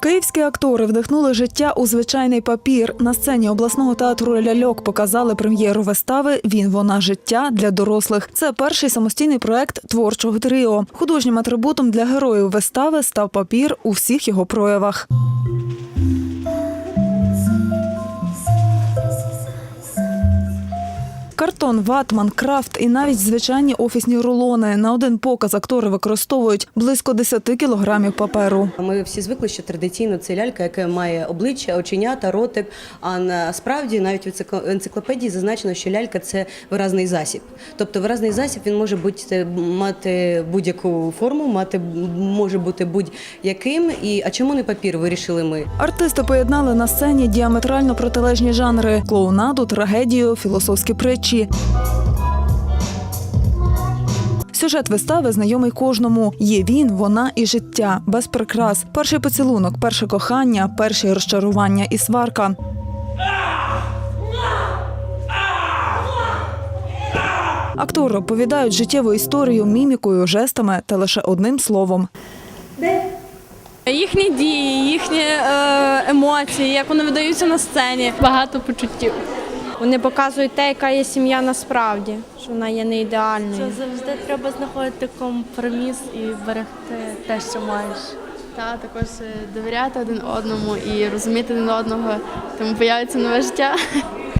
Київські актори вдихнули життя у звичайний папір. На сцені обласного театру ляльок показали прем'єру вистави Він вона життя для дорослих. Це перший самостійний проект творчого тріо. Художнім атрибутом для героїв вистави став папір у всіх його проявах. Картон, ватман, крафт і навіть звичайні офісні рулони. На один показ актори використовують близько 10 кілограмів паперу. Ми всі звикли, що традиційно це лялька, яка має обличчя, оченята, ротик. А насправді навіть в енцикло- енциклопедії зазначено, що лялька це виразний засіб. Тобто виразний засіб він може бути мати будь-яку форму, мати може бути будь-яким. І а чому не папір? Вирішили ми. Артисти поєднали на сцені діаметрально протилежні жанри: клоунаду, трагедію, філософські притчі. Сюжет вистави знайомий кожному. Є він, вона і життя без прикрас. Перший поцілунок, перше кохання, перші розчарування і сварка. Актори оповідають життєву історію мімікою, жестами та лише одним словом. Їхні дії, їхні е, емоції, як вони видаються на сцені. Багато почуттів. Вони показують те, яка є сім'я насправді, що вона є не ідеальною. Що завжди треба знаходити компроміс і берегти те, що маєш. Та також е, довіряти один одному і розуміти один одного, тому появиться нове життя.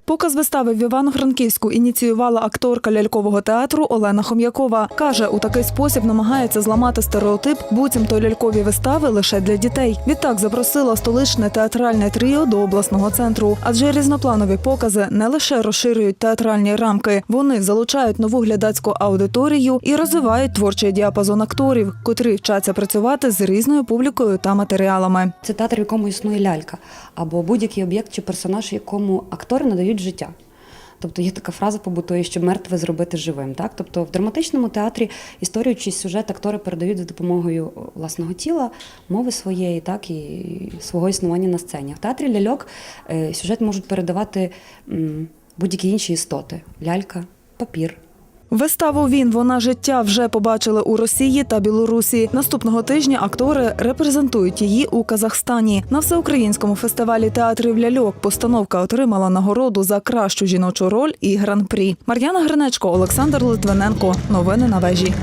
Показ вистави в Івано-Франківську ініціювала акторка лялькового театру Олена Хом'якова. Каже, у такий спосіб намагається зламати стереотип, буцімто лялькові вистави лише для дітей. Відтак запросила столичне театральне тріо до обласного центру. Адже різнопланові покази не лише розширюють театральні рамки, вони залучають нову глядацьку аудиторію і розвивають творчий діапазон акторів, котрі вчаться працювати з різною публікою та матеріалами. Це театр, в якому існує лялька, або будь-який об'єкт чи персонаж, якому актори надають життя. Тобто є така фраза побутує, що мертве зробити живим. Так? Тобто в драматичному театрі історію чи сюжет актори передають за допомогою власного тіла, мови своєї, так і свого існування на сцені. В театрі ляльок е, сюжет можуть передавати будь-які інші істоти: лялька, папір, Виставу Він вона життя вже побачили у Росії та Білорусі. Наступного тижня актори репрезентують її у Казахстані. На всеукраїнському фестивалі театрів ляльок постановка отримала нагороду за кращу жіночу роль і гран-прі. Мар'яна Гринечко, Олександр Литвиненко. Новини на вежі.